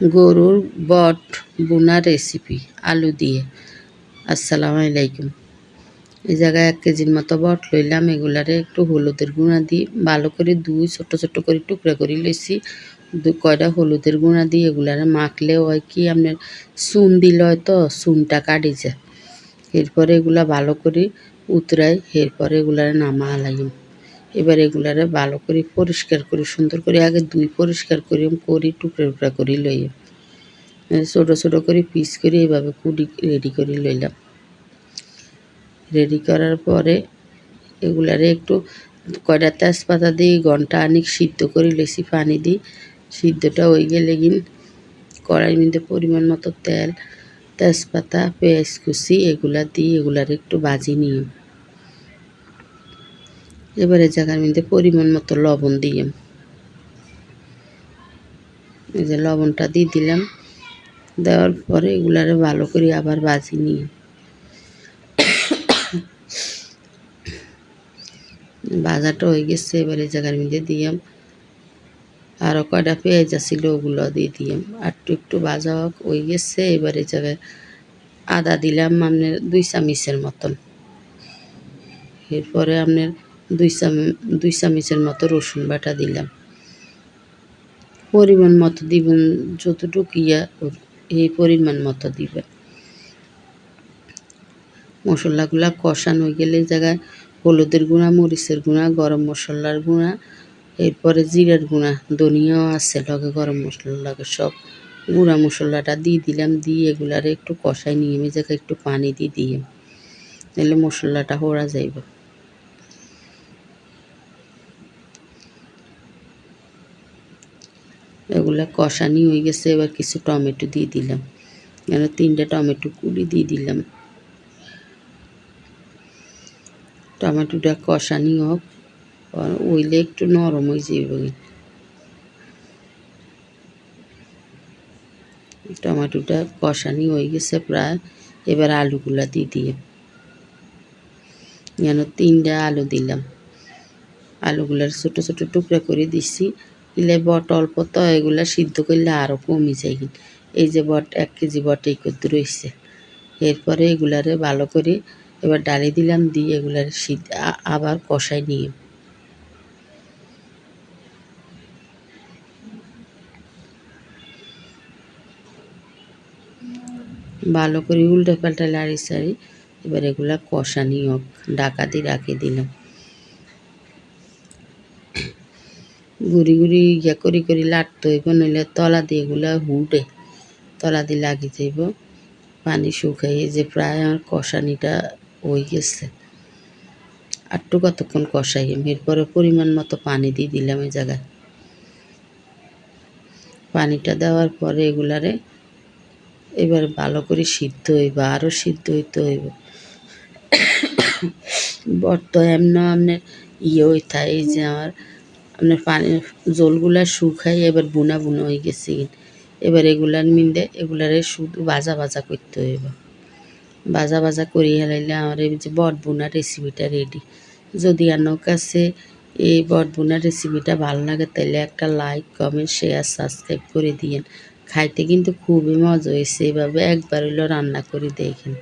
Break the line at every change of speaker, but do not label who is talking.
গরুর বট বোনা রেসিপি আলু দিয়ে। আসসালামু আলাইকুম। এই জায়গায় এক কেজির মতো বট লইলাম, এগুলারে একটু হলুদের গুঁড়া দিই ভালো করে দুই ছোট ছোট করে টুকরা করে লইছি। কয়টা হলুদের গুঁড়া দিয়ে এগুলারে মাখলে হয় কি, আপনার চুন দিল তো, চুনটা কাটি যায়। এরপরে এগুলা ভালো করে উতরাই, এরপরে এগুলারে নামা লাগিম এবার এগুলারে ভালো করে পরিষ্কার করি, সুন্দর করে আগে দুই পরিষ্কার করি করি টুকরা টুকরা করি লই। ছোটো ছোটো করে পিস করে এইভাবে কুড়ি রেডি করে লইলাম। রেডি করার পরে এগুলারে একটু কয়টা তেজপাতা দিয়ে ঘণ্টা আনিক সিদ্ধ করে লেছি পানি দিই সিদ্ধটা হয়ে গেলে গিন কড়াই মধ্যে পরিমাণ মতো তেল, তেজপাতা, পেঁয়াজ কুচি এগুলা দিয়ে এগুলার একটু ভাজি নিয়ে। এবারে জায়গার মধ্যে পরিমাণ মতো লবণ দিয়ে এই যে লবণটা দিয়ে দিলাম। দেওয়ার পরে এগুলারে ভালো করে আবার বাজি নিয়ে। বাজাটা হয়ে গেছে এবারে জায়গার মধ্যে দিয়াম। আরও কয়টা পেঁয়াজ আছিল ওগুলো দিয়ে দিয়াম। আর একটু একটু ভাজা হয়ে গেছে এবারে জায়গায় আদা দিলাম আপনার দুই চামিচের মতন। এরপরে আপনার দুই চাম, দুই চামচের মতো রসুন বাটা দিলাম। পরিমাণ মতো দিবেন, যতটুকু ইয়া এই পরিমাণ মতো দিবেন। মশলাগুলা কষানো হয়ে গেলে জায়গায় হলুদের গুঁড়া, মরিচের গুঁড়া, গরম মশলার গুঁড়া, এরপরে জিরার গুঁড়া ধনিয়াও আছে লগে, গরম মশলার লগে সব গুঁড়া মশলাটা দিয়ে দিলাম, দিয়ে এগুলারে একটু কষাই নিয়ে আমি জায়গায় একটু পানি দিয়ে দিয়ে তাহলে মশলাটা হোড়া যাইব। এগুলা কষানি হয়ে গেছে, এবার কিছু টমেটো দিয়ে দিলাম। এখানে তিনটে টমেটো কুড়ি দিয়ে দিলাম। টমেটোটা কষানি হোক ওইলে একটু নরম হয়ে যাবে। টমেটোটা কষানি হয়ে গেছে প্রায়। এবার আলুগুলা দিয়ে দিয়ে যেন তিনটা আলু দিলাম। আলুগুলার ছোটো ছোটো টুকরা করে দিছি। দিলে বট অল্প তো, এগুলা সিদ্ধ করলে আরও কমে যায় এই যে বট, এক কেজি বট এই করতে রয়েছে এরপরে এগুলারে ভালো করে এবার ডালি দিলাম, দিয়ে এগুলার সিদ্ধ আবার কষাই নিয়ে। ভালো করে উল্টে পাল্টা লাড়ি সারি এবার এগুলা কষানি হোক ডাকাতি রাখি দিলাম। গুড়ি গুড়ি ইয়া করি করি লাটতে হইব, নইলে তলা দিয়ে এগুলা হুডে তলা দিয়ে লাগি যাইব। পানি শুকাই যে প্রায় আমার কষানিটা হয়ে গেছে। আটটু কতক্ষণ কষাই এরপরে পরিমাণ মতো পানি দিয়ে দিলাম এই জায়গায়। পানিটা দেওয়ার পরে এগুলারে এবার ভালো করে সিদ্ধ হইব আরও সিদ্ধ হইতে হইব। বর্ত এমন আপনার ইয়ে থাকে এই যে আমার আপনার পানি, জলগুলা শুকাই এবার বুনা বুনা হয়ে গেছে এবার এগুলার মিন্দে এগুলারে শুধু ভাজা ভাজা করতে হইব। ভাজা ভাজা করি হেলাইলে আমার এই যে বট বুনা রেসিপিটা রেডি যদি আপনার কাছে এই বট বুনা রেসিপিটা ভালো লাগে তাহলে একটা লাইক কমেন্ট শেয়ার সাবস্ক্রাইব করে দিয়েন। খাইতে কিন্তু খুবই মজা হয়েছে এভাবে একবার হইলেও রান্না করে দেখেন।